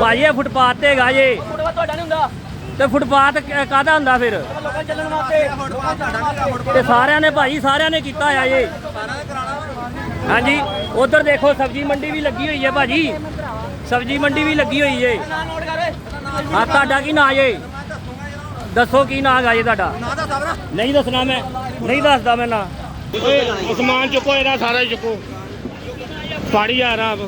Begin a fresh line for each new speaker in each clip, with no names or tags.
ਭਾਜੀ ਇਹ ਫੁੱਟਪਾਥ ਤੇ ਹੈਗਾ ਜੇ।
ਫੁੱਟਵਾ ਤੁਹਾਡਾ ਨਹੀਂ ਹੁੰਦਾ।
ਤੇ ਫੁੱਟਪਾਥ ਕਾਹਦਾ ਹੁੰਦਾ ਫਿਰ?
ਲੋਕਾਂ ਚੱਲਣ ਵਾਸਤੇ।
ਤੇ ਸਾਰਿਆਂ ਨੇ ਭਾਜੀ ਸਾਰਿਆਂ ਨੇ ਕੀਤਾ ਆ ਜੇ। ਹਾਂਜੀ ਉਧਰ ਦੇਖੋ ਸਬਜ਼ੀ ਮੰਡੀ ਵੀ ਲੱਗੀ ਹੋਈ ਹੈ ਭਾਜੀ। ਸਬਜ਼ੀ ਮੰਡੀ ਵੀ ਲੱਗੀ ਹੋਈ ਏ ਹਾਂ ਤੁਹਾਡਾ ਕੀ ਨਾਂ ਜੇ? ਦੱਸੋ ਕੀ ਨਾਂ ਹੈਗਾ ਜੇ ਤੁਹਾਡਾ? ਨਹੀਂ ਦੱਸਣਾ ਮੈਂ। ਨਹੀਂ ਦੱਸਦਾ ਮੈਂ ਨਾਂ। ਓਏ ਸਮਾਨ ਚੁੱਕੋ ਇਹਦਾ ਸਾਰਾ ਚੁੱਕੋ। ਫਾੜੀ ਆ ਰਹਾ ਆਪ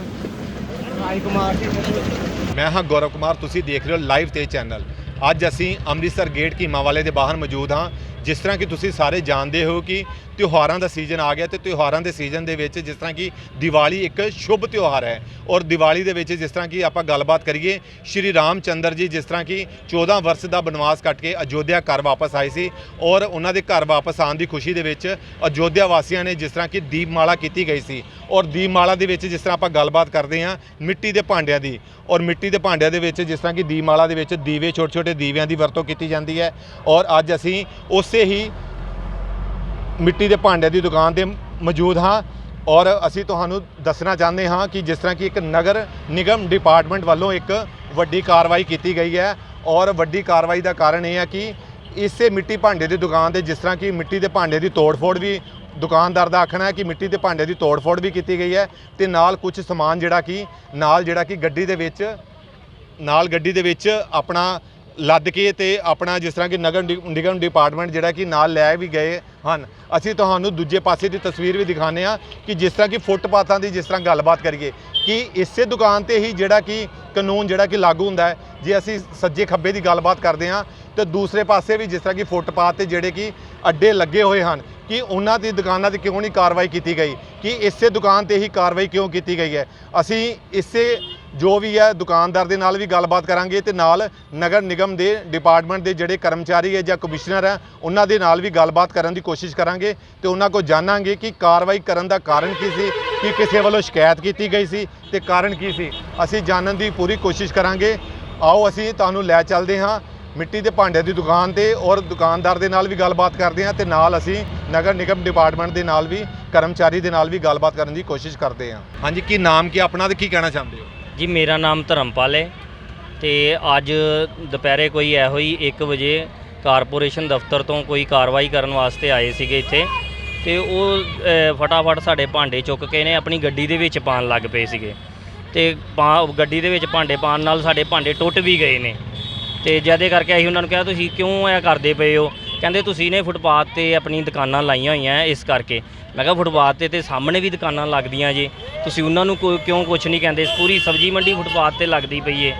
ਮੈਂ ਹਾਂ ਗੌਰਵ ਕੁਮਾਰ ਤੁਸੀਂ ਦੇਖ ਰਹੇ ਹੋ ਲਾਈਵ ਤੇ ਚੈਨਲ। ਅੱਜ ਅਸੀਂ ਅੰਮ੍ਰਿਤਸਰ ਗੇਟ ਕੀਮਾ ਵਾਲੇ ਦੇ ਬਾਹਰ ਮੌਜੂਦ ਹਾਂ। ਜਿਸ ਤਰ੍ਹਾਂ ਕਿ ਤੁਸੀਂ ਸਾਰੇ ਜਾਣਦੇ ਹੋ ਕਿ ਤਿਉਹਾਰਾਂ ਦਾ ਸੀਜ਼ਨ ਆ ਗਿਆ ਤੇ ਤਿਉਹਾਰਾਂ ਦੇ ਸੀਜ਼ਨ ਦੇ ਵਿੱਚ ਜਿਸ ਤਰ੍ਹਾਂ ਕਿ ਦੀਵਾਲੀ ਇੱਕ ਸ਼ੁਭ ਤਿਉਹਾਰ ਹੈ ਔਰ ਦੀਵਾਲੀ ਦੇ ਵਿੱਚ ਜਿਸ ਤਰ੍ਹਾਂ ਕਿ ਆਪਾਂ ਗੱਲਬਾਤ ਕਰੀਏ, ਸ਼੍ਰੀ ਰਾਮ ਚੰਦਰ ਜੀ ਜਿਸ ਤਰ੍ਹਾਂ ਕਿ 14 ਵਰਸ਼ ਦਾ ਬਨਵਾਸ ਕੱਟ ਕੇ ਅਯੋਧਿਆ ਘਰ ਵਾਪਸ ਆਏ ਸੀ ਔਰ ਉਹਨਾਂ ਦੇ ਘਰ ਵਾਪਸ ਆਉਣ ਦੀ ਖੁਸ਼ੀ ਦੇ ਵਿੱਚ ਅਯੋਧਿਆ ਵਾਸੀਆਂ ਨੇ ਜਿਸ ਤਰ੍ਹਾਂ ਕਿ ਦੀਪਮਾਲਾ ਕੀਤੀ ਗਈ ਸੀ ਔਰ ਦੀਪਮਾਲਾ ਦੇ ਵਿੱਚ ਜਿਸ ਤਰ੍ਹਾਂ ਆਪਾਂ ਗੱਲਬਾਤ ਕਰਦੇ ਹਾਂ ਮਿੱਟੀ ਦੇ ਭਾਂਡਿਆਂ ਦੀ ਔਰ ਮਿੱਟੀ ਦੇ ਭਾਂਡਿਆਂ ਦੇ ਵਿੱਚ ਜਿਸ ਤਰ੍ਹਾਂ ਕਿ ਦੀਪਮਾਲਾ ਦੇ ਵਿੱਚ ਦੀਵੇ ਛੋਟੇ ਛੋਟੇ ਦੀਵਿਆਂ ਦੀ ਵਰਤੋਂ ਕੀਤੀ ਜਾਂਦੀ ਹੈ ਔਰ ਅੱਜ ਅਸੀਂ ਉਸੇ ਹੀ ਮਿੱਟੀ ਦੇ ਭਾਂਡਿਆਂ ਦੀ ਦੁਕਾਨ ਤੇ ਮੌਜੂਦ ਹਾਂ ਔਰ ਅਸੀਂ ਤੁਹਾਨੂੰ ਦੱਸਣਾ ਚਾਹੁੰਦੇ ਹਾਂ ਕਿ ਜਿਸ ਤਰ੍ਹਾਂ ਕਿ ਇੱਕ ਨਗਰ ਨਿਗਮ ਡਿਪਾਰਟਮੈਂਟ ਵੱਲੋਂ ਇੱਕ ਵੱਡੀ ਕਾਰਵਾਈ ਕੀਤੀ ਗਈ ਹੈ ਔਰ ਵੱਡੀ ਕਾਰਵਾਈ ਦਾ ਕਾਰਨ ਇਹ ਹੈ ਕਿ ਇਸੇ ਮਿੱਟੀ ਭਾਂਡੇ ਦੀ ਦੁਕਾਨ ਤੇ ਜਿਸ ਤਰ੍ਹਾਂ ਕਿ ਮਿੱਟੀ ਦੇ ਭਾਂਡੇ ਦੀ ਤੋੜ-ਫੋੜ ਵੀ ਦੁਕਾਨਦਾਰ ਦਾ ਆਖਣਾ ਹੈ ਕਿ ਮਿੱਟੀ ਦੇ ਭਾਂਡੇ ਦੀ ਤੋੜ-ਫੋੜ ਵੀ ਕੀਤੀ ਗਈ ਹੈ ਤੇ ਨਾਲ ਕੁਝ ਸਮਾਨ ਜਿਹੜਾ ਕਿ ਨਾਲ ਜਿਹੜਾ ਕਿ ਗੱਡੀ ਦੇ ਵਿੱਚ ਨਾਲ ਗੱਡੀ ਦੇ ਵਿੱਚ ਆਪਣਾ ਲੱਦ ਕੇ ਤੇ ਆਪਣਾ ਜਿਸ ਤਰ੍ਹਾਂ ਕਿ ਨਗਰ ਨਿ- ਨਿਗਮ ਡਿਪਾਰਟਮੈਂਟ ਜਿਹੜਾ ਕਿ ਨਾਲ ਲੈ ਵੀ ਗਏ ਹਨ। ਅਸੀਂ ਤੁਹਾਨੂੰ ਦੂਜੇ ਪਾਸੇ ਦੀ ਤਸਵੀਰ ਵੀ ਦਿਖਾਉਂਦੇ ਆ ਕਿ ਜਿਸ ਤਰ੍ਹਾਂ ਕਿ ਫੁੱਟਪਾਥਾਂ ਦੀ ਜਿਸ ਤਰ੍ਹਾਂ ਗੱਲਬਾਤ ਕਰੀਏ ਕਿ ਇਸੇ ਦੁਕਾਨ ਤੇ ਹੀ ਜਿਹੜਾ ਕਿ ਕਾਨੂੰਨ ਜਿਹੜਾ ਕਿ ਲਾਗੂ ਹੁੰਦਾ ਹੈ। ਜੇ ਅਸੀਂ ਸੱਜੇ ਖੱਬੇ ਦੀ ਗੱਲਬਾਤ ਕਰਦੇ ਹਾਂ ਤੇ ਦੂਸਰੇ ਪਾਸੇ ਵੀ ਜਿਸ ਤਰ੍ਹਾਂ ਕਿ ਫੁੱਟਪਾਥ ਤੇ ਜਿਹੜੇ ਕਿ ਅੱਡੇ ਲੱਗੇ ਹੋਏ ਹਨ, ਕਿ ਉਹਨਾਂ ਦੀ ਦੁਕਾਨਾਂ ਤੇ ਕਿਉਂ ਨਹੀਂ ਕਾਰਵਾਈ ਕੀਤੀ ਗਈ? ਕਿ ਇਸੇ ਦੁਕਾਨ ਤੇ ਹੀ ਕਾਰਵਾਈ ਕਿਉਂ ਕੀਤੀ ਗਈ ਹੈ? ਅਸੀਂ ਇਸੇ ਜੋ ਵੀ ਹੈ, ਦੁਕਾਨਦਾਰ ਦੇ ਨਾਲ ਵੀ ਗੱਲਬਾਤ ਕਰਾਂਗੇ ਤੇ ਨਾਲ ਨਗਰ ਨਿਗਮ ਦੇ ਡਿਪਾਰਟਮੈਂਟ ਦੇ ਜਿਹੜੇ ਕਰਮਚਾਰੀ ਹੈ ਜਾਂ ਕਮਿਸ਼ਨਰ ਹੈ, ਉਹਨਾਂ ਦੇ ਨਾਲ ਵੀ ਗੱਲਬਾਤ ਕਰਨ ਦੀ ਕੋਸ਼ਿਸ਼ ਕਰਾਂਗੇ ਤੇ ਉਹਨਾਂ ਕੋਲ ਜਾਣਾਂਗੇ ਕਿ ਕਾਰਵਾਈ ਕਰਨ ਦਾ ਕਾਰਨ ਕੀ ਸੀ, ਕਿ ਕਿਸੇ ਵੱਲੋਂ ਸ਼ਿਕਾਇਤ ਕੀਤੀ ਗਈ ਸੀ ਤੇ ਕਾਰਨ ਕੀ ਸੀ। ਅਸੀਂ ਜਾਣਨ ਦੀ ਪੂਰੀ ਕੋਸ਼ਿਸ਼ ਕਰਾਂਗੇ। ਆਓ ਅਸੀਂ ਤੁਹਾਨੂੰ ਲੈ ਚੱਲਦੇ ਹਾਂ। ਮਿੱਟੀ ਦੇ ਭਾਂਡਿਆਂ ਦੀ ਦੁਕਾਨ ਤੇ ਔਰ ਦੁਕਾਨਦਾਰ ਦੇ ਨਾਲ ਵੀ ਗੱਲਬਾਤ ਕਰਦੇ ਹਾਂ ਤੇ ਨਾਲ ਅਸੀਂ ਨਗਰ ਨਿਗਮ ਡਿਪਾਰਟਮੈਂਟ ਦੇ ਨਾਲ ਵੀ, ਕਰਮਚਾਰੀ ਦੇ ਨਾਲ ਵੀ ਗੱਲਬਾਤ ਕਰਨ ਦੀ ਕੋਸ਼ਿਸ਼ ਕਰਦੇ ਹਾਂ। ਹਾਂਜੀ, ਕੀ ਨਾਮ ਕੀ ਆਪਣਾ ਤੇ ਕੀ ਕਹਿਣਾ ਚਾਹੁੰਦੇ ਹੋ?
ਜੀ, ਮੇਰਾ ਨਾਮ ਧਰਮਪਾਲ ਹੈ ਤੇ ਅੱਜ ਦੁਪਹਿਰੇ ਕੋਈ ਇਹੋ ਹੀ 1 ਵਜੇ ਕਾਰਪੋਰੇਸ਼ਨ ਦਫ਼ਤਰ ਤੋਂ ਕੋਈ ਕਾਰਵਾਈ ਕਰਨ ਵਾਸਤੇ ਆਏ ਸੀਗੇ ਇੱਥੇ ਤੇ ਉਹ ਫਟਾਫਟ ਸਾਡੇ ਭਾਂਡੇ ਚੁੱਕ ਕੇ ਨੇ ਆਪਣੀ ਗੱਡੀ ਦੇ ਵਿੱਚ ਪਾਣ ਲੱਗ ਪਏ ਸੀਗੇ ਤੇ ਪਾ- ਗੱਡੀ ਦੇ ਵਿੱਚ ਭਾਂਡੇ ਪਾਣ ਨਾਲ ਸਾਡੇ ਭਾਂਡੇ ਟੁੱਟ ਵੀ ਗਏ ਨੇ। ਤੇ ਜਿਹਦੇ ਕਰਕੇ ਅਸੀਂ ਉਹਨਾਂ ਨੂੰ ਕਿਹਾ, ਤੁਸੀਂ ਕਿਉਂ ਇਹ ਕਰਦੇ ਪਏ ਹੋ? ਕਹਿੰਦੇ, ਤੁਸੀਂ ਨੇ ਫੁੱਟਪਾਥ ਤੇ ਆਪਣੀ ਦੁਕਾਨਾਂ ਲਾਈਆਂ ਹੋਈਆਂ ਇਸ ਕਰਕੇ। ਮੈਂ ਕਿਹਾ, ਫੁੱਟਪਾਥ ਤੇ ਤੇ ਸਾਹਮਣੇ ਵੀ ਦੁਕਾਨਾਂ ਲੱਗਦੀਆਂ ਜੇ। ਤੁਸੀਂ ਉਹਨਾਂ ਨੂੰ ਕੋਈ- ਕਿਉਂ ਕੁਝ ਨਹੀਂ ਕਹਿੰਦੇ? ਪੂਰੀ ਸਬਜ਼ੀ ਮੰਡੀ ਫੁੱਟਪਾਥ ਤੇ ਲੱਗਦੀ ਪਈ ਏ।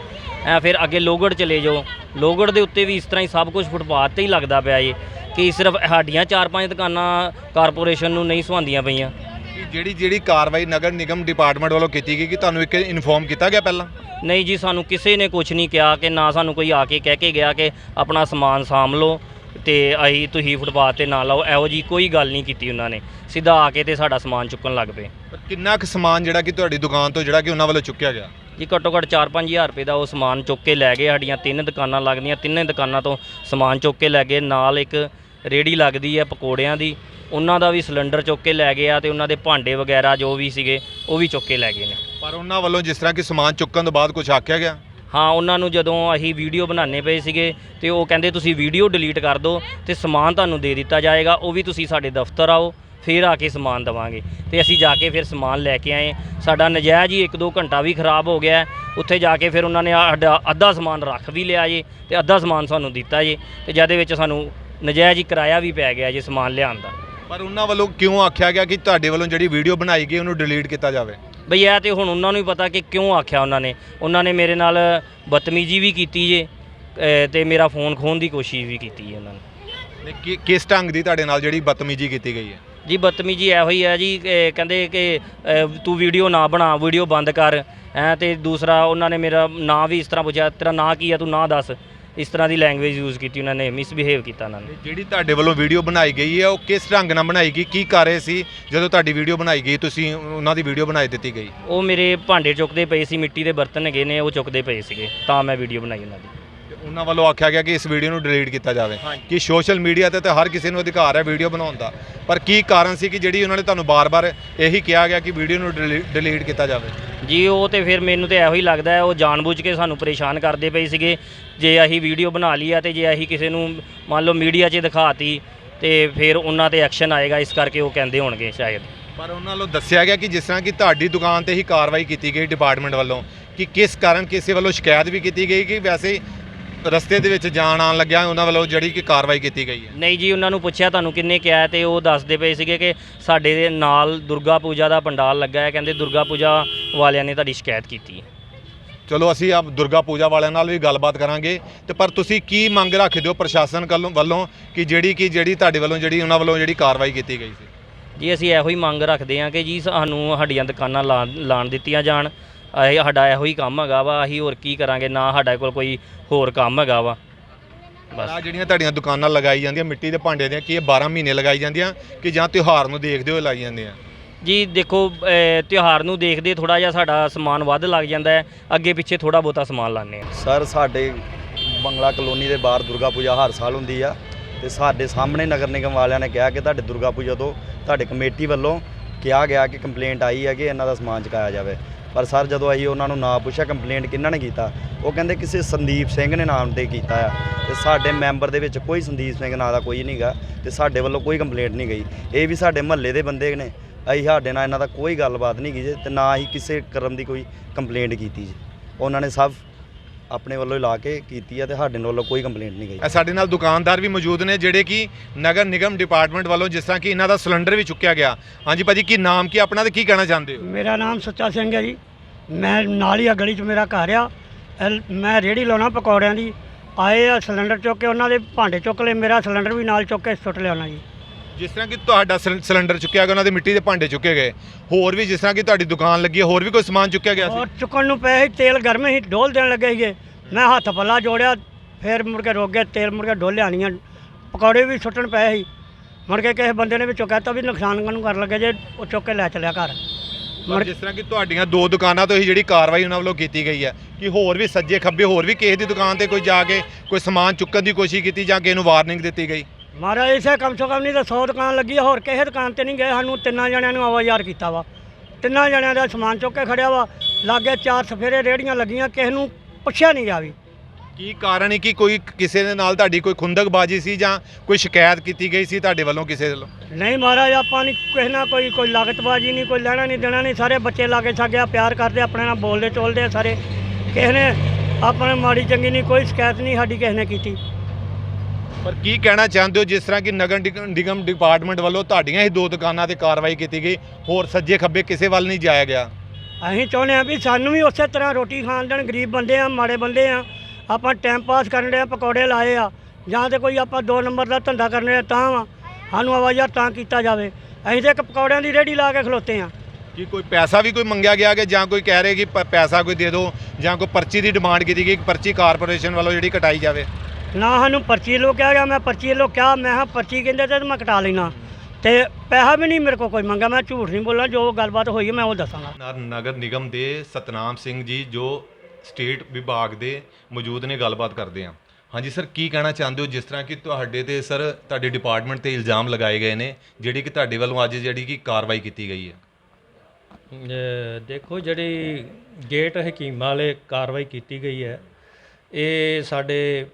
ਐ ਫਿਰ ਅੱਗੇ ਲੋਗੜ ਚਲੇ ਜਾਓ। ਲੋਗੜ ਦੇ ਉੱਤੇ ਵੀ ਇਸ ਤਰ੍ਹਾਂ ਹੀ ਸਭ ਕੁਝ ਫੁੱਟਪਾਥ ਤੇ ਹੀ ਲੱਗਦਾ ਪਿਆ ਏ ਕਿ ਸਿਰਫ ਸਾਡੀਆਂ ਚਾਰ ਪੰਜ ਦੁਕਾਨਾਂ ਕਾਰਪੋਰੇਸ਼ਨ ਨੂੰ ਨਹੀਂ ਸੁਹਾਉਂਦੀਆਂ ਪਈਆਂ।
ਕਿ ਜਿਹੜੀ ਜਿਹੜੀ ਕਾਰਵਾਈ ਨਗਰ ਨਿਗਮ ਡਿਪਾਰਟਮੈਂਟ ਵੱਲੋਂ ਕੀਤੀ ਗਈ ਕਿ ਤੁਹਾਨੂੰ ਇੱਕ ਇਨਫੋਰਮ ਕੀਤਾ ਗਿਆ ਪਹਿਲਾਂ?
ਨਹੀਂ ਜੀ ਸਾਨੂੰ ਕਿਸੇ ਨੇ ਕੁਝ ਨਹੀਂ ਕਿਹਾ ਕਿ ਨਾ ਸਾਨੂੰ ਕੋਈ ਆ ਕੇ ਕਹਿ ਕੇ ਗਿਆ ਕਿ ਆਪਣਾ ਸਮਾਨ ਸਾਂਭ ਲਓ ਤੇ ਅਸੀਂ ਤੁਸੀਂ ਫੁੱਟਪਾਥ ਤੇ ਨਾ ਲਾਓ। ਇਹੋ ਜੀ ਕੋਈ ਗੱਲ ਨਹੀਂ ਕੀਤੀ ਉਹਨਾਂ ਨੇ। ਸਿੱਧਾ ਆ ਕੇ ਤੇ ਸਾਡਾ ਸਮਾਨ ਚੁੱਕਣ ਲੱਗ ਪਏ।
ਪਰ ਕਿੰਨਾ ਕੁ ਸਮਾਨ ਜਿਹੜਾ ਕਿ ਤੁਹਾਡੀ ਦੁਕਾਨ ਤੋਂ ਜਿਹੜਾ ਕਿ ਉਹਨਾਂ ਵੱਲੋਂ ਚੁੱਕਿਆ ਗਿਆ?
ਜੀ ਘੱਟੋ ਘੱਟ 4-5000 ਰੁਪਏ ਦਾ ਉਹ ਸਮਾਨ ਚੁੱਕ ਕੇ ਲੈ ਗਏ। ਸਾਡੀਆਂ ਤਿੰਨ ਦੁਕਾਨਾਂ ਲੱਗਦੀਆਂ। ਤਿੰਨੇ ਦੁਕਾਨਾਂ ਤੋਂ ਸਮਾਨ ਚੁੱਕ ਕੇ ਲੈ ਗਏ। ਨਾਲ ਇੱਕ ਰੇੜੀ ਲੱਗਦੀ ਹੈ ਪਕੌੜਿਆਂ ਦੀ ਉਹਨਾਂ ਦਾ ਵੀ ਸਿਲੰਡਰ ਚੁੱਕ ਕੇ ਲੈ ਗਏ ਆ ਤੇ ਉਹਨਾਂ ਦੇ ਭਾਂਡੇ ਵਗੈਰਾ ਜੋ ਵੀ ਸੀਗੇ ਉਹ ਵੀ ਚੁੱਕ ਕੇ ਲੈ ਗਏ ਨੇ।
ਪਰ ਉਹਨਾਂ ਵੱਲੋਂ ਜਿਸ ਤਰ੍ਹਾਂ ਕਿ ਸਮਾਨ ਚੁੱਕਣ ਤੋਂ ਬਾਅਦ ਕੁਝ ਆਖਿਆ ਗਿਆ?
ਹਾਂ ਉਹਨਾਂ ਨੂੰ ਜਦੋਂ ਅਸੀਂ ਵੀਡੀਓ ਬਣਾਉਂਦੇ ਪਏ ਸੀਗੇ ਤੇ ਉਹ ਕਹਿੰਦੇ ਤੁਸੀਂ ਵੀਡੀਓ ਡਿਲੀਟ ਕਰ ਦਿਓ ਤੇ ਸਮਾਨ ਤੁਹਾਨੂੰ ਦੇ ਦਿੱਤਾ ਜਾਏਗਾ ਉਹ ਵੀ ਤੁਸੀਂ ਸਾਡੇ ਦਫ਼ਤਰ ਆਓ ਫਿਰ ਆ ਕੇ ਸਮਾਨ ਦਵਾਂਗੇ। ਤੇ ਅਸੀਂ ਜਾ ਕੇ ਫਿਰ ਸਮਾਨ ਲੈ ਕੇ ਆਏ। ਸਾਡਾ ਨਜਾਇਜ਼ ਹੀ 1-2 ਘੰਟਾ ਵੀ ਖਰਾਬ ਹੋ ਗਿਆ। ਉੱਥੇ ਜਾ ਕੇ ਫਿਰ ਉਹਨਾਂ ਨੇ ਅੱਧਾ ਸਮਾਨ ਰੱਖ ਵੀ ਲਿਆ ਜੇ ਤੇ ਅੱਧਾ ਸਮਾਨ ਸਾਨੂੰ ਦਿੱਤਾ ਜੇ ਤੇ ਜਿਹਦੇ ਵਿੱਚ ਸਾਨੂੰ ਨਜਾਇਜ਼ ਹੀ ਕਿਰਾਇਆ ਵੀ ਪੈ ਗਿਆ ਜੇ ਸਮਾਨ ਲਿਆਉਣ ਦਾ।
ਪਰ ਉਹਨਾਂ ਵੱਲੋਂ ਕਿਉਂ ਆਖਿਆ ਗਿਆ ਕਿ ਤੁਹਾਡੇ ਵੱਲੋਂ ਜਿਹੜੀ ਵੀਡੀਓ ਬਣਾਈ ਗਈ ਉਹਨੂੰ ਡਿਲੀਟ ਕੀਤਾ ਜਾਵੇ?
ਬਈ ਇਹ ਤੇ ਹੁਣ ਉਹਨਾਂ ਨੂੰ ਹੀ ਪਤਾ ਕਿ ਕਿਉਂ ਆਖਿਆ ਉਹਨਾਂ ਨੇ। ਉਹਨਾਂ ਨੇ ਮੇਰੇ ਨਾਲ ਬਦਤਮੀਜ਼ੀ ਵੀ ਕੀਤੀ ਜੇ ਅ, ਤੇ ਮੇਰਾ ਫੋਨ ਖੋਹਣ ਦੀ ਕੋਸ਼ਿਸ਼ ਵੀ ਕੀਤੀ ਹੈ ਉਹਨਾਂ ਨੇ।
ਤੇ ਕਿ- ਕਿਸ ਢੰਗ ਦੀ ਤੁਹਾਡੇ ਨਾਲ ਜਿਹੜੀ ਬਦਤਮੀਜ਼ੀ ਕੀਤੀ ਗਈ ਹੈ?
ਜੀ ਬਦਤਮੀਜੀ ਇਹੋ ਹੀ ਹੈ ਜੀ ਕਿ ਕਹਿੰਦੇ ਕਿ ਅ, ਤੂੰ ਵੀਡੀਓ ਨਾ ਬਣਾ ਵੀਡੀਓ ਬੰਦ ਕਰ ਐ ਤੇ ਦੂਸਰਾ ਉਹਨਾਂ ਨੇ ਮੇਰਾ ਨਾਂ ਵੀ ਇਸ ਤਰ੍ਹਾਂ ਪੁੱਛਿਆ ਤੇਰਾ ਨਾਂ ਕੀ ਆ ਤੂੰ ਨਾਂ ਦੱਸ। ਇਸ ਤਰ੍ਹਾਂ ਦੀ ਲੈਂਗੁਏਜ ਯੂਜ਼ ਕੀਤੀ ਉਹਨਾਂ ਨੇ ਮਿਸਬਿਹੇਵ ਕੀਤਾ ਉਹਨਾਂ ਨੇ।
ਜਿਹੜੀ ਤੁਹਾਡੇ ਵੱਲੋਂ ਵੀਡੀਓ ਬਣਾਈ ਗਈ ਹੈ ਉਹ ਕਿਸ ਢੰਗ ਨਾਲ ਬਣਾਈ ਗਈ? ਕੀ ਕਰ ਰਹੇ ਸੀ? ਜਦੋਂ ਤੁਹਾਡੀ ਵੀਡੀਓ ਬਣਾਈ ਗਈ ਤੁਸੀਂ ਉਹਨਾਂ ਦੀ ਵੀਡੀਓ ਬਣਾਈ ਦਿੱਤੀ ਗਈ?
ਉਹ ਮੇਰੇ ਭਾਂਡੇ ਚੁੱਕਦੇ ਪਏ ਸੀ ਮਿੱਟੀ ਦੇ ਬਰਤਨ ਹੈਗੇ ਨੇ ਉਹ ਚੁੱਕਦੇ ਪਏ ਸੀਗੇ ਤਾਂ ਮੈਂ ਵੀਡੀਓ ਬਣਾਈ ਉਹਨਾਂ ਦੀ।
ਤੇ ਉਹਨਾਂ ਵੱਲੋਂ ਆਖਿਆ ਗਿਆ ਕਿ ਇਸ ਵੀਡੀਓ ਨੂੰ ਡਿਲੀਟ ਕੀਤਾ ਜਾਵੇ। ਕਿ ਸੋਸ਼ਲ ਮੀਡੀਆ ਤੇ ਤਾਂ ਹਰ ਕਿਸੇ ਨੂੰ ਅਧਿਕਾਰ ਹੈ ਵੀਡੀਓ ਬਣਾਉਣ ਦਾ ਪਰ ਕੀ ਕਾਰਨ ਸੀ ਕਿ ਜਿਹੜੀ ਉਹਨਾਂ ਨੇ ਤੁਹਾਨੂੰ ਬਾਰ-ਬਾਰ ਇਹੀ ਕਿਹਾ ਗਿਆ ਕਿ ਵੀਡੀਓ ਨੂੰ ਡਿਲੀਟ ਕੀਤਾ ਜਾਵੇ?
ਜੀ, ਉਹ ਤੇ ਫਿਰ ਮੈਨੂੰ ਤੇ ਇਹੋ ਹੀ ਲੱਗਦਾ ਹੈ, ਉਹ ਜਾਣਬੁੱਝ ਕੇ ਸਾਨੂੰ ਪਰੇਸ਼ਾਨ ਕਰਦੇ ਪਏ ਸੀਗੇ। ਜੇ ਅਸੀਂ ਵੀਡੀਓ ਬਣਾ ਲਈ ਆ ਤੇ ਜੇ ਅਸੀਂ ਕਿਸੇ ਨੂੰ ਮੰਨ ਲਓ ਮੀਡੀਆ 'ਚ ਦਿਖਾਤੀ ਤੇ ਫਿਰ ਉਹਨਾਂ ਤੇ ਐਕਸ਼ਨ ਆਏਗਾ, ਇਸ ਕਰਕੇ ਉਹ ਕਹਿੰਦੇ ਹੋਣਗੇ ਸ਼ਾਇਦ।
ਪਰ ਉਹਨਾਂ ਵੱਲੋਂ ਦੱਸਿਆ ਗਿਆ ਕਿ ਜਿਸ ਤਰ੍ਹਾਂ ਕਿ ਤੁਹਾਡੀ ਦੁਕਾਨ ਤੇ ਹੀ ਕਾਰਵਾਈ ਕੀਤੀ ਗਈ ਡਿਪਾਰਟਮੈਂਟ ਵੱਲੋਂ, ਕਿ ਕਿਸ ਕਾਰਨ ਕਿਸੇ ਵੱਲੋਂ ਸ਼ਿਕਾਇਤ ਵੀ ਕੀਤੀ ਗਈ ਕਿ ਵੈਸੇ ਰਸਤੇ ਦੇ ਵਿੱਚ ਜਾਣ ਆਉਣ ਲੱਗਿਆ ਉਹਨਾਂ ਵੱਲੋਂ ਜਿਹੜੀ ਕਿ ਕਾਰਵਾਈ ਕੀਤੀ ਗਈ ਹੈ।
ਨਹੀਂ ਜੀ ਉਹਨਾਂ ਨੂੰ ਪੁੱਛਿਆ ਤੁਹਾਨੂੰ ਕਿੰਨੇ ਕਿਹਾ ਤੇ ਉਹ ਦੱਸਦੇ ਪਏ ਸੀਗੇ ਕਿ ਸਾਡੇ ਦੇ ਨਾਲ ਦੁਰਗਾ ਪੂਜਾ ਦਾ ਪੰਡਾਲ ਲੱਗਾ ਹੈ ਕਹਿੰਦੇ ਦੁਰਗਾ ਪੂਜਾ ਵਾਲਿਆਂ ਨੇ ਤੁਹਾਡੀ ਸ਼ਿਕਾਇਤ ਕੀਤੀ ਹੈ।
ਚਲੋ ਅਸੀਂ ਆਪ ਦੁਰਗਾ ਪੂਜਾ ਵਾਲਿਆਂ ਨਾਲ ਵੀ ਗੱਲਬਾਤ ਕਰਾਂਗੇ। ਤੇ ਪਰ ਤੁਸੀਂ ਕੀ ਮੰਗ ਰੱਖਦੇ ਹੋ ਪ੍ਰਸ਼ਾਸਨ ਵੱਲੋਂ ਵੱਲੋਂ ਕਿ ਜਿਹੜੀ ਕਿ ਜਿਹੜੀ ਤੁਹਾਡੇ ਵੱਲੋਂ ਜਿਹੜੀ ਉਹਨਾਂ ਵੱਲੋਂ ਜਿਹੜੀ ਕਾਰਵਾਈ ਕੀਤੀ ਗਈ ਸੀ?
ਜੀ ਅਸੀਂ ਇਹੋ ਹੀ ਮੰਗ ਰੱਖਦੇ ਹਾਂ ਕਿ ਜੀ ਸਾਨੂੰ ਸਾਡੀਆਂ ਦੁਕਾਨਾਂ ਲਾਣ ਦਿੱਤੀਆਂ ਜਾਣ। ਇਹ ਸਾਡਾ ਇਹੋ ਹੀ ਕੰਮ ਹੈਗਾ ਵਾ ਅਸੀਂ ਹੋਰ ਕੀ ਕਰਾਂਗੇ ਨਾ ਸਾਡੇ ਕੋਲ ਕੋਈ ਹੋਰ ਕੰਮ ਹੈਗਾ ਵਾ। ਬਸ।
ਆ ਜਿਹੜੀਆਂ ਤੁਹਾਡੀਆਂ ਦੁਕਾਨਾਂ ਲਗਾਈ ਜਾਂਦੀਆਂ ਮਿੱਟੀ ਦੇ ਭਾਂਡੇ ਦੀਆਂ ਕੀ ਇਹ 12 ਮਹੀਨੇ ਲਗਾਈ ਜਾਂਦੀਆਂ ਕਿ ਜਾਂ ਤਿਉਹਾਰ ਨੂੰ ਦੇਖਦੇ ਹੋਏ ਲਾਈ ਜਾਂਦੀਆਂ?
ਜੀ ਦੇਖੋ ਤਿਉਹਾਰ ਨੂੰ ਦੇਖਦੇ ਥੋੜਾ ਜਿਹਾ ਸਾਡਾ ਸਮਾਨ ਵੱਧ ਲੱਗ ਜਾਂਦਾ ਹੈ ਅੱਗੇ ਪਿੱਛੇ ਥੋੜਾ ਬਹੁਤਾ ਸਮਾਨ ਲਾਉਂਦੇ ਹਾਂ।
ਸਰ ਸਾਡੇ ਬੰਗਲਾ ਕਲੋਨੀ ਦੇ ਬਾਹਰ ਦੁਰਗਾ ਪੂਜਾ ਹਰ ਸਾਲ ਹੁੰਦੀ ਆ ਤੇ ਸਾਡੇ ਸਾਹਮਣੇ ਨਗਰ ਨਿਗਮ ਵਾਲਿਆਂ ਨੇ ਕਿਹਾ ਕਿ ਤੁਹਾਡੇ ਦੁਰਗਾ ਪੂਜਾ ਤੋਂ ਤੁਹਾਡੇ ਕਮੇਟੀ ਵੱਲੋਂ ਕਿਹਾ ਗਿਆ ਕਿ ਕੰਪਲੇਂਟ ਆਈ ਹੈ ਕਿ ਇਹਨਾਂ ਦਾ ਸਮਾਨ ਚੁਕਾਇਆ ਜਾਵੇ। ਪਰ ਸਰ ਜਦੋਂ ਅਸੀਂ ਉਹਨਾਂ ਨੂੰ ਨਾ ਪੁੱਛਿਆ ਕੰਪਲੇਂਟ ਕਿਹਨਾਂ ਨੇ ਕੀਤਾ, ਉਹ ਕਹਿੰਦੇ ਕਿਸੇ ਸੰਦੀਪ ਸਿੰਘ ਨੇ ਨਾਮ ਤੇ ਕੀਤਾ ਆ। ਤੇ ਸਾਡੇ ਮੈਂਬਰ ਦੇ ਵਿੱਚ ਕੋਈ ਸੰਦੀਪ ਸਿੰਘ ਨਾਂ ਦਾ ਕੋਈ ਨਹੀਂਗਾ ਤੇ ਸਾਡੇ ਵੱਲੋਂ ਕੋਈ ਕੰਪਲੇਂਟ ਨਹੀਂ ਗਈ। ਇਹ ਵੀ ਸਾਡੇ ਮਹੱਲੇ ਦੇ ਬੰਦੇ ਨੇ। ਅਸੀਂ ਸਾਡੇ ਨਾਲ ਇਹਨਾਂ ਦਾ ਕੋਈ ਗੱਲਬਾਤ ਨਹੀਂ ਕੀਤੀ ਤੇ ਨਾ ਹੀ ਕਿਸੇ ਕਰਮ ਦੀ ਕੋਈ ਕੰਪਲੇਂਟ ਕੀਤੀ ਜੀ। ਉਹਨਾਂ ਨੇ ਸਭ ਆਪਣੇ ਵੱਲੋਂ ਹੀ ਲਾ ਕੇ ਕੀਤੀ ਆ ਤੇ ਸਾਡੇ ਵੱਲੋਂ ਕੋਈ ਕੰਪਲੇਂਟ ਨਹੀਂ ਗਈ।
ਇਹ ਸਾਡੇ ਨਾਲ ਦੁਕਾਨਦਾਰ ਵੀ ਮੌਜੂਦ ਨੇ ਜਿਹੜੇ ਕਿ ਨਗਰ ਨਿਗਮ ਡਿਪਾਰਟਮੈਂਟ ਵੱਲੋਂ ਜਿਸ ਤਰ੍ਹਾਂ ਕਿ ਇਹਨਾਂ ਦਾ ਸਿਲੰਡਰ ਵੀ ਚੁੱਕਿਆ ਗਿਆ। ਹਾਂਜੀ ਭਾਜੀ ਕੀ ਨਾਮ ਕੀ ਆਪਣਾ ਤੇ ਕੀ ਕਹਿਣਾ ਚਾਹੁੰਦੇ ਹੋ?
ਮੇਰਾ ਨਾਮ ਸੁੱਚਾ ਸਿੰਘ ਹੈ ਜੀ। ਮੈਂ ਨਾਲ ਹੀ ਆ ਗਲੀ 'ਚ ਮੇਰਾ ਘਰ ਆ। ਮੈਂ ਰੇੜੀ ਲਾਉਣਾ ਪਕੌੜਿਆਂ ਦੀ। ਆਏ ਆ ਸਿਲੰਡਰ ਚੁੱਕ ਕੇ ਉਹਨਾਂ ਦੇ ਭਾਂਡੇ ਚੁੱਕ ਲਏ। ਮੇਰਾ ਸਿਲੰਡਰ ਵੀ ਨਾਲ ਚੁੱਕ ਕੇ ਸੁੱਟ ਲਿਆ ਉਹਨਾਂ ਜੀ
ਜਿਸ ਤਰ੍ਹਾਂ ਕਿ ਤੁਹਾਡਾ ਸਿਲ- ਸਿਲੰਡਰ ਚੁੱਕਿਆ ਗਿਆ ਉਹਨਾਂ ਦੇ ਮਿੱਟੀ ਦੇ ਭਾਂਡੇ ਚੁੱਕੇ ਗਏ। ਹੋਰ ਵੀ ਜਿਸ ਤਰ੍ਹਾਂ ਕਿ ਤੁਹਾਡੀ ਦੁਕਾਨ ਲੱਗੀ ਹੈ ਹੋਰ ਵੀ ਕੋਈ ਸਮਾਨ ਚੁੱਕਿਆ ਗਿਆ ਸੀ?
ਔਰ ਚੁੱਕਣ ਨੂੰ ਪਏ ਸੀ ਤੇਲ ਗਰਮ ਸੀ ਡੋਲ ਦੇਣ ਲੱਗੇ ਸੀਗੇ। ਮੈਂ ਹੱਥ ਪੱਲਾ ਜੋੜਿਆ ਫਿਰ ਮੁੜ ਕੇ ਰੁਕ ਗਿਆ ਤੇਲ ਮੁੜ ਕੇ ਡੋਲਿਆ ਨਹੀਂ ਆ ਪਕੌੜੇ ਵੀ ਸੁੱਟਣ ਪਏ ਸੀ। ਮੁੜ ਕੇ ਕਿਸੇ ਬੰਦੇ ਨੇ ਵੀ ਚੁੱਕਿਆ ਤਾਂ ਵੀ ਨੁਕਸਾਨ ਕਾਹਨੂੰ ਕਰਨ ਲੱਗੇ ਜੇ ਉਹ ਚੁੱਕ ਕੇ ਲੈ ਚਲਿਆ ਘਰ।
ਪਰ ਜਿਸ ਤਰ੍ਹਾਂ ਕਿ ਤੁਹਾਡੀਆਂ ਦੋ ਦੁਕਾਨਾਂ ਤੋਂ ਹੀ ਜਿਹੜੀ ਕਾਰਵਾਈ ਉਹਨਾਂ ਵੱਲੋਂ ਕੀਤੀ ਗਈ ਹੈ ਕਿ ਹੋਰ ਵੀ ਸੱਜੇ ਖੱਬੇ ਹੋਰ ਵੀ ਕਿਸੇ ਦੀ ਦੁਕਾਨ ਤੇ ਕੋਈ ਜਾ ਕੇ ਕੋਈ ਸਮਾਨ ਚੁੱਕਣ ਦੀ ਕੋਸ਼ਿਸ਼ ਕੀਤੀ ਜਾਂ ਕਿਸੇ ਨੂੰ ਵਾਰਨਿੰਗ ਦਿੱਤੀ ਗਈ?
ਮਹਾਰਾਜ ਇਸੇ ਕਮ ਸੋ ਕਮ ਨਹੀਂ ਤਾਂ 100 ਦੁਕਾਨ ਲੱਗੀ ਆ, ਹੋਰ ਕਿਸੇ ਦੁਕਾਨ ਤੇ ਨਹੀਂ ਗਏ। ਸਾਨੂੰ ਤਿੰਨਾਂ ਜਣਿਆਂ ਨੂੰ ਆਵਾਜ਼ਾਰ ਕੀਤਾ ਵਾ। ਤਿੰਨਾਂ ਜਣਿਆਂ ਦਾ ਸਮਾਨ ਚੁੱਕ ਕੇ ਖੜਿਆ ਵਾ। ਲਾਗੇ ਚਾਰ ਸਫੇਰੇ ਰੇੜੀਆਂ ਲੱਗੀਆਂ ਕਿਸੇ ਨੂੰ ਪੁੱਛਿਆ ਨਹੀਂ ਗਿਆ ਵੀ।
ਕੀ ਕਾਰਨ ਹੈ ਕਿ ਕੋਈ ਕਿਸੇ ਦੇ ਨਾਲ ਤੁਹਾਡੀ ਕੋਈ ਖੁੰਦਕਬਾਜੀ ਸੀ ਜਾਂ ਕੋਈ ਸ਼ਿਕਾਇਤ ਕੀਤੀ ਗਈ ਸੀ ਤੁਹਾਡੇ ਵੱਲੋਂ ਕਿਸੇ ਵੱਲੋਂ?
ਨਹੀਂ ਮਹਾਰਾਜ ਆਪਾਂ ਨਹੀਂ ਕਿਸੇ ਨਾਲ ਕੋਈ ਕੋਈ ਲਾਗਤਬਾਜੀ ਨਹੀਂ ਕੋਈ ਲੈਣਾ ਨਹੀਂ ਦੇਣਾ ਨਹੀਂ। ਸਾਰੇ ਬੱਚੇ ਲਾਗੇ ਛਾਗਿਆ ਪਿਆਰ ਕਰਦੇ ਆਪਣੇ ਨਾਲ ਬੋਲਦੇ ਚੋਲਦੇ ਆ ਸਾਰੇ। ਕਿਸੇ ਨੇ ਆਪਣੇ ਮਾੜੀ ਚੰਗੀ ਨਹੀਂ ਕੋਈ ਸ਼ਿਕਾਇਤ ਨਹੀਂ ਸਾਡੀ ਕਿਸੇ ਨੇ ਕੀਤੀ।
ਪਰ ਕੀ ਕਹਿਣਾ ਚਾਹੁੰਦੇ ਹੋ ਜਿਸ ਤਰ੍ਹਾਂ ਕਿ ਨਗਰ ਨਿਗਮ- ਨਿਗਮ ਡਿਪਾਰਟਮੈਂਟ ਵੱਲੋਂ ਤੁਹਾਡੀਆਂ ਹੀ ਦੋ ਦੁਕਾਨਾਂ ਤੇ ਕਾਰਵਾਈ ਕੀਤੀ ਗਈ ਹੋਰ ਸੱਜੇ ਖੱਬੇ ਕਿਸੇ ਵੱਲ ਨਹੀਂ ਜਾਇਆ ਗਿਆ?
ਅਸੀਂ ਚਾਹੁੰਦੇ ਆ ਵੀ ਸਾਨੂੰ ਵੀ ਉਸੇ ਤਰ੍ਹਾਂ ਰੋਟੀ ਖਾਣ ਦੇਣ ਗਰੀਬ ਬੰਦੇ ਆ ਮਾੜੇ ਬੰਦੇ ਆ ਆਪਾਂ ਟਾਈਮ ਪਾਸ ਕਰਨ ਦੇ ਪਕੌੜੇ ਲਾਏ ਆ ਜਾਂ ਤੇ ਕੋਈ ਆਪਾਂ ਦੋ ਨੰਬਰ ਦਾ ਧੰਦਾ ਕਰਨ ਦੇ ਤਾਂ ਵਾ ਸਾਨੂੰ ਆਵਾਜ਼ਾਰ ਤਾਂ ਕੀਤਾ ਜਾਵੇ। ਅਸੀਂ ਤੇ ਇੱਕ ਪਕੌੜਿਆਂ ਦੀ ਰੇੜੀ ਲਾ ਕੇ ਖਲੋਤੇ ਆ।
ਕਿ ਕੋਈ ਪੈਸਾ ਵੀ ਕੋਈ ਮੰਗਿਆ ਗਿਆ ਕਿ ਜਾਂ ਕੋਈ ਕਹਿ ਰਿਹਾ ਕਿ ਪ- ਪੈਸਾ ਕੋਈ ਦੇ ਦਿਓ ਜਾਂ ਕੋਈ ਪਰਚੀ ਦੀ ਡਿਮਾਂਡ ਕੀਤੀ ਗਈ ਕਿ ਪਰਚੀ ਕਾਰਪੋਰੇਸ਼ਨ ਵੱਲੋਂ ਜਿਹੜੀ ਕਟਾਈ ਜਾਵੇ?
ਨਾ ਸਾਨੂੰ ਪਰਚੀ ਲੋ ਕਿਹਾ ਗਿਆ ਮੈਂ ਪਰਚੀ ਲੋ ਕਿਹਾ ਮੈਂ ਕਿਹਾ ਪਰਚੀ ਕਹਿੰਦੇ ਤੇ ਮੈਂ ਕਟਾ ਲੈਣਾ। ਤੇ ਪੈਸਾ ਵੀ ਨਹੀਂ ਮੇਰੇ ਕੋਲ ਕੋਈ ਮੰਗਾ ਮੈਂ ਝੂਠ ਨਹੀਂ ਬੋਲਣਾ ਜੋ ਗੱਲਬਾਤ ਹੋਈ ਹੈ ਮੈਂ ਉਹ ਦੱਸਾਂਗਾ।
ਨਗਰ ਨਿਗਮ ਦੇ ਸਤਨਾਮ ਸਿੰਘ ਜੀ ਜੋ ਸਟੇਟ ਵਿਭਾਗ ਦੇ ਮੌਜੂਦ ਨੇ ਗੱਲਬਾਤ ਕਰਦੇ ਆ ਹਾਂਜੀ ਸਰ ਕੀ ਕਹਿਣਾ ਚਾਹੁੰਦੇ ਹੋ? ਜਿਸ ਤਰ੍ਹਾਂ ਕਿ ਤੁਹਾਡੇ ਤੇ ਸਰ ਤੁਹਾਡੇ ਡਿਪਾਰਟਮੈਂਟ ਤੇ ਇਲਜ਼ਾਮ ਲਗਾਏ ਗਏ ਨੇ ਜਿਹੜੀ ਕਿ ਤੁਹਾਡੇ ਵੱਲੋਂ ਅੱਜ ਜਿਹੜੀ ਕਿ ਕਾਰਵਾਈ ਕੀਤੀ ਗਈ ਹੈ।
ਦੇਖੋ ਜਿਹੜੀ ਗੇਟ ਹਕੀਮਾਂ ਵਾਲੇ ਕਾਰਵਾਈ ਕੀਤੀ ਗਈ ਹੈ ਇਹ ਸਾਡੇ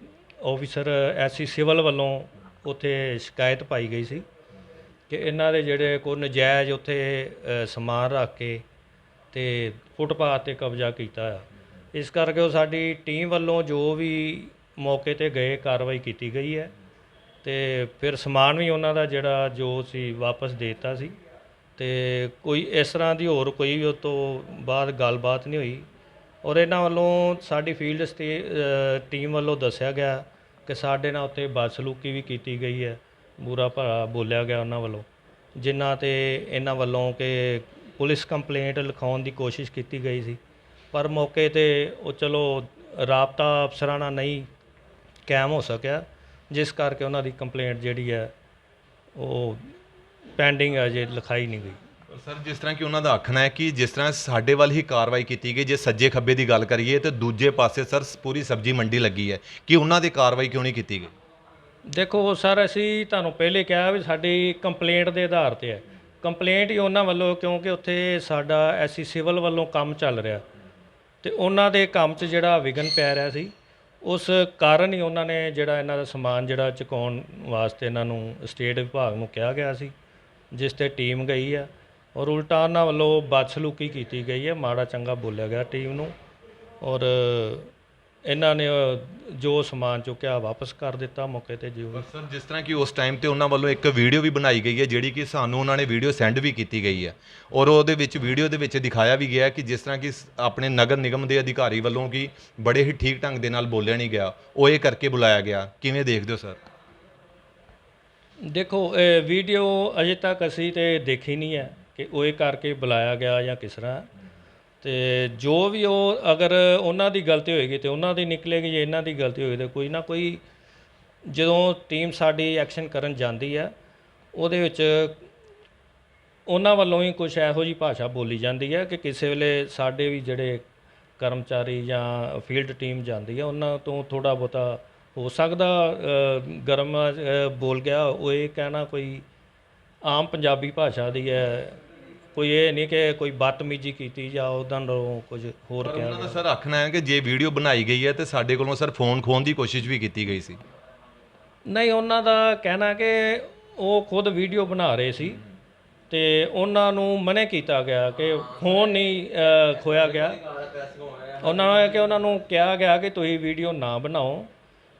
ਆਫੀਸਰ ਐਸਸੀ ਸਿਵਲ ਵੱਲੋਂ ਉੱਥੇ ਸ਼ਿਕਾਇਤ ਪਾਈ ਗਈ ਸੀ ਕਿ ਇਹਨਾਂ ਦੇ ਜਿਹੜੇ ਕੋਈ ਨਜਾਇਜ਼ ਉੱਥੇ ਸਮਾਨ ਰੱਖ ਕੇ ਤੇ ਫੁੱਟਪਾਥ ਤੇ ਕਬਜ਼ਾ ਕੀਤਾ ਆ। ਇਸ ਕਰਕੇ ਉਹ ਸਾਡੀ ਟੀਮ ਵੱਲੋਂ ਜੋ ਵੀ ਮੌਕੇ ਤੇ ਗਏ, ਕਾਰਵਾਈ ਕੀਤੀ ਗਈ ਹੈ ਤੇ ਫਿਰ ਸਮਾਨ ਵੀ ਉਹਨਾਂ ਦਾ ਜਿਹੜਾ ਜੋ ਸੀ ਵਾਪਸ ਦੇ ਦਿੱਤਾ ਸੀ ਤੇ ਕੋਈ ਇਸ ਤਰ੍ਹਾਂ ਦੀ ਹੋਰ ਕੋਈ ਵੀ ਉਹ ਤੋਂ ਬਾਅਦ ਗੱਲਬਾਤ ਨਹੀਂ ਹੋਈ। ਔਰ ਇਹਨਾਂ ਵੱਲੋਂ ਸਾਡੀ ਫੀਲਡ ਸਟੇ ਟੀਮ ਵੱਲੋਂ ਦੱਸਿਆ ਗਿਆ ਕਿ ਸਾਡੇ ਨਾਲ ਉੱਤੇ ਬਦਸਲੂਕੀ ਵੀ ਕੀਤੀ ਗਈ ਹੈ। ਬੁਰਾ ਭਲਾ ਬੋਲਿਆ ਗਿਆ ਉਹਨਾਂ ਵੱਲੋਂ। ਜਿਨ੍ਹਾਂ ਤੇ ਇਹਨਾਂ ਵੱਲੋਂ ਕਿ ਪੁਲਿਸ ਕੰਪਲੇਂਟ ਲਿਖਾਉਣ ਦੀ ਕੋਸ਼ਿਸ਼ ਕੀਤੀ ਗਈ ਸੀ। ਪਰ ਮੌਕੇ ਤੇ ਉਹ ਚਲੋ ਰਾਬਤਾ ਅਫਸਰਾਂ ਨਾਲ ਨਹੀਂ ਕਾਇਮ ਹੋ ਸਕਿਆ। ਜਿਸ ਕਰਕੇ ਉਹਨਾਂ ਦੀ ਕੰਪਲੇਂਟ ਜਿਹੜੀ ਹੈ, ਉਹ ਪੈਂਡਿੰਗ ਹੈ ਜੇ ਲਿਖਾਈ ਨਹੀਂ ਗਈ।
ਸਰ, ਜਿਸ ਤਰ੍ਹਾਂ ਕਿ ਉਹਨਾਂ ਦਾ ਆਖਣਾ ਹੈ ਕਿ ਜਿਸ ਤਰ੍ਹਾਂ ਸਾਡੇ ਵੱਲ ਹੀ ਕਾਰਵਾਈ ਕੀਤੀ ਗਈ, ਜੇ ਸੱਜੇ ਖੱਬੇ ਦੀ ਗੱਲ ਕਰੀਏ ਤੇ ਦੂਜੇ ਪਾਸੇ ਸਰ ਪੂਰੀ ਸਬਜ਼ੀ ਮੰਡੀ ਲੱਗੀ ਹੈ। ਕਿ ਉਹਨਾਂ ਦੀ ਕਾਰਵਾਈ ਕਿਉਂ ਨਹੀਂ ਕੀਤੀ ਗਈ?
ਦੇਖੋ ਸਰ, ਅਸੀਂ ਤੁਹਾਨੂੰ ਪਹਿਲੇ ਕਿਹਾ ਵੀ ਸਾਡੀ ਕੰਪਲੇਂਟ ਦੇ ਆਧਾਰ ਤੇ ਹੈ। ਕੰਪਲੇਂਟ ਹੀ ਉਹਨਾਂ ਵੱਲੋਂ, ਕਿਉਂਕਿ ਉੱਥੇ ਸਾਡਾ ਐਸੀ ਸਿਵਲ ਵੱਲੋਂ ਕੰਮ ਚੱਲ ਰਿਹਾ। ਤੇ ਉਹਨਾਂ ਦੇ ਕੰਮ 'ਚ ਜਿਹੜਾ ਵਿਗਨ ਪੈ ਰਿਹਾ ਸੀ, ਉਸ ਕਾਰਨ ਹੀ ਉਹਨਾਂ ਨੇ ਜਿਹੜਾ ਇਹਨਾਂ ਦਾ ਸਮਾਨ ਜਿਹੜਾ ਚੁਕਾਉਣ ਵਾਸਤੇ ਇਹਨਾਂ ਨੂੰ ਸਟੇਟ ਵਿਭਾਗ ਨੂੰ ਕਿਹਾ ਗਿਆ ਸੀ, ਜਿਸ ਤੇ ਟੀਮ ਗਈ ਆ। ਔਰ ਉਲਟਾ ਉਹਨਾਂ ਵੱਲੋਂ ਬਦਸਲੂਕੀ ਕੀਤੀ ਗਈ ਹੈ ਮਾੜਾ ਚੰਗਾ ਬੋਲਿਆ ਗਿਆ ਟੀਮ ਨੂੰ। ਔਰ ਇਹਨਾਂ ਨੇ ਜੋ ਸਮਾਨ ਚੁੱਕਿਆ ਵਾਪਸ ਕਰ ਦਿੱਤਾ ਮੌਕੇ ਤੇ ਜਿਉਂ
ਸਰ ਜਿਸ ਤਰ੍ਹਾਂ ਕਿ ਉਸ ਟਾਈਮ ਤੇ ਉਹਨਾਂ ਵੱਲੋਂ ਇੱਕ ਵੀਡੀਓ ਵੀ ਬਣਾਈ ਗਈ ਹੈ ਜਿਹੜੀ ਕਿ ਸਾਨੂੰ ਉਹਨਾਂ ਨੇ ਵੀਡੀਓ ਸੈਂਡ ਵੀ ਕੀਤੀ ਗਈ ਹੈ। ਔਰ ਉਹਦੇ ਵਿੱਚ ਵੀਡੀਓ ਦੇ ਵਿੱਚ ਦਿਖਾਇਆ ਵੀ ਗਿਆ ਕਿ ਜਿਸ ਤਰ੍ਹਾਂ ਕਿ ਆਪਣੇ ਨਗਰ ਨਿਗਮ ਦੇ ਅਧਿਕਾਰੀ ਵੱਲੋਂ ਕਿ ਬੜੇ ਹੀ ਠੀਕ ਢੰਗ ਦੇ ਨਾਲ ਬੋਲਿਆ ਨਹੀਂ ਗਿਆ। ਉਹ ਇਹ ਕਰਕੇ ਬੁਲਾਇਆ ਗਿਆ। ਕਿਵੇਂ ਦੇਖਦੇ ਹੋ ਸਰ?
ਦੇਖੋ ਇਹ ਵੀਡੀਓ ਅਜੇ ਤੱਕ ਅਸੀਂ ਤੇ ਦੇਖੀ ਨਹੀਂ ਹੈ। ਕਿ ਉਹ ਇਹ ਕਰਕੇ ਬੁਲਾਇਆ ਗਿਆ ਜਾਂ ਕਿਸ ਤਰ੍ਹਾਂ। ਤੇ ਜੋ ਵੀ ਉਹ ਅਗਰ ਉਹਨਾਂ ਦੀ ਗਲਤੀ ਹੋਏਗੀ ਤੇ ਉਹਨਾਂ ਦੀ ਨਿਕਲੇਗੀ ਜੇ ਇਹਨਾਂ ਦੀ ਗਲਤੀ ਹੋਏਗੀ ਤੇ ਕੋਈ ਨਾ ਕੋਈ ਜਦੋਂ ਟੀਮ ਸਾਡੀ ਐਕਸ਼ਨ ਕਰਨ ਜਾਂਦੀ ਹੈ ਉਹਦੇ ਵਿੱਚ ਉਹਨਾਂ ਵੱਲੋਂ ਹੀ ਕੁਝ ਇਹੋ ਜੀ ਭਾਸ਼ਾ ਬੋਲੀ ਜਾਂਦੀ ਹੈ ਕਿ ਕਿਸੇ ਵੇਲੇ ਸਾਡੇ ਵੀ ਜਿਹੜੇ ਕਰਮਚਾਰੀ ਜਾਂ ਫੀਲਡ ਟੀਮ ਜਾਂਦੀ ਹੈ ਉਹਨਾਂ ਤੋਂ ਥੋੜਾ ਬਹੁਤਾ ਹੋ ਸਕਦਾ ਗਰਮ ਬੋਲ ਗਿਆ, ਉਹ ਇਹ ਕਹਿਣਾ ਕੋਈ ਆਮ ਪੰਜਾਬੀ ਭਾਸ਼ਾ ਦੀ ਹੈ ਕੋਈ ਇਹ ਨਹੀਂ ਕਿ ਕੋਈ ਬਦਤਮੀਜ਼ੀ ਕੀਤੀ ਜਾਂ ਉਹਦਾਂ ਨੂੰ ਕੁਝ ਹੋਰ
ਪਰ
ਕਿਹਾ
ਉਹਨਾਂ ਦਾ
ਗਿਆ।
ਸਰ ਆਖਣਾ ਹੈ ਕਿ ਜੇ ਵੀਡੀਓ ਬਣਾਈ ਗਈ ਹੈ ਤੇ ਸਾਡੇ ਕੋਲੋਂ ਸਰ ਫੋਨ ਖੋਣ ਦੀ ਕੋਸ਼ਿਸ਼ ਵੀ ਕੀਤੀ ਗਈ ਸੀ।
ਨਹੀਂ ਉਹਨਾਂ ਦਾ ਕਹਿਣਾ ਕਿ ਉਹ ਖੁਦ ਵੀਡੀਓ ਬਣਾ ਰਹੇ ਸੀ ਤੇ ਉਹਨਾਂ ਨੂੰ ਮਨੇ ਕੀਤਾ ਗਿਆ ਕਿ ਫੋਨ ਨਹੀਂ ਅ, ਖੋਇਆ ਗਿਆ। ਉਹਨਾਂ ਨੂੰ ਇਹ ਕਿ ਉਹਨਾਂ ਨੂੰ ਕਿਹਾ ਗਿਆ ਕਿ ਤੁਸੀਂ ਵੀਡੀਓ ਨਾ ਬਣਾਓ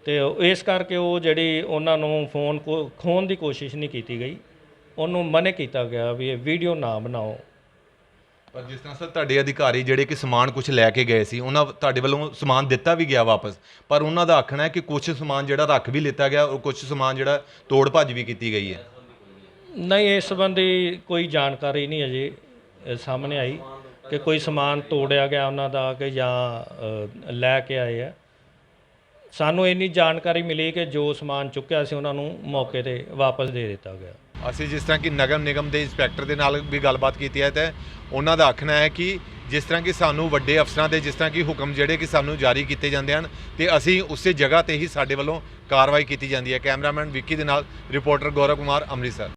ਤੇ ਉਹ- ਇਸ ਕਰਕੇ ਉਹ ਜਿਹੜੀ ਉਹਨਾਂ ਨੂੰ ਫੋਨ ਖੋਹਣ ਦੀ ਕੋਸ਼ਿਸ਼ ਨਹੀਂ ਕੀਤੀ ਗਈ। ਉਹਨੂੰ ਮਨੇ ਕੀਤਾ ਗਿਆ ਵੀ ਇਹ ਵੀਡੀਓ ਨਾ ਬਣਾਓ।
ਪਰ ਜਿਸ ਤਰ੍ਹਾਂ ਸਰ ਤੁਹਾਡੇ ਅਧਿਕਾਰੀ ਜਿਹੜੇ ਕਿ ਸਮਾਨ ਕੁਝ ਲੈ ਕੇ ਗਏ ਸੀ ਉਹਨਾਂ ਤੁਹਾਡੇ ਵੱਲੋਂ ਸਮਾਨ ਦਿੱਤਾ ਵੀ ਗਿਆ ਵਾਪਸ ਪਰ ਉਹਨਾਂ ਦਾ ਆਖਣਾ ਹੈ ਕਿ ਕੁਝ ਸਮਾਨ ਜਿਹੜਾ ਰੱਖ ਵੀ ਲਿੱਤਾ ਗਿਆ ਔਰ ਕੁਝ ਸਮਾਨ ਜਿਹੜਾ ਤੋੜ ਭੱਜ ਵੀ ਕੀਤੀ ਗਈ ਹੈ।
ਨਹੀਂ ਇਸ ਸੰਬੰਧੀ ਕੋਈ ਜਾਣਕਾਰੀ ਨਹੀਂ ਅਜੇ ਅ, ਸਾਹਮਣੇ ਆਈ ਕਿ ਕੋਈ ਸਮਾਨ ਤੋੜਿਆ ਗਿਆ ਉਹਨਾਂ ਦਾ ਕਿ ਜਾਂ ਅ, ਲੈ ਕੇ ਆਏ ਆ। ਸਾਨੂੰ ਇੰਨੀ ਜਾਣਕਾਰੀ ਮਿਲੀ ਕਿ ਜੋ ਸਮਾਨ ਚੁੱਕਿਆ ਸੀ ਉਹਨਾਂ ਨੂੰ ਮੌਕੇ ਤੇ ਵਾਪਸ ਦੇ ਦਿੱਤਾ ਗਿਆ।
ਅਸੀਂ ਜਿਸ ਤਰ੍ਹਾਂ ਕਿ ਨਗਮ ਨਿਗਮ ਦੇ ਇੰਸਪੈਕਟਰ ਦੇ ਨਾਲ ਵੀ ਗੱਲਬਾਤ ਕੀਤੀ ਹੈ ਤੇ ਉਹਨਾਂ ਦਾ ਆਖਣਾ ਹੈ ਕਿ ਜਿਸ ਤਰ੍ਹਾਂ ਕਿ ਸਾਨੂੰ ਵੱਡੇ ਅਫਸਰਾਂ ਦੇ ਜਿਸ ਤਰ੍ਹਾਂ ਕਿ ਹੁਕਮ ਜਿਹੜੇ ਕਿ ਸਾਨੂੰ ਜਾਰੀ ਕੀਤੇ ਜਾਂਦੇ ਹਨ ਤੇ ਅਸੀਂ ਉਸੇ ਜਗ੍ਹਾ ਤੇ ਹੀ ਸਾਡੇ ਵੱਲੋਂ ਕਾਰਵਾਈ ਕੀਤੀ ਜਾਂਦੀ ਹੈ। ਕੈਮਰਾਮੈਨ ਵਿੱਕੀ ਦੇ ਨਾਲ ਰਿਪੋਰਟਰ ਗੌਰਵ ਕੁਮਾਰ, ਅੰਮ੍ਰਿਤਸਰ।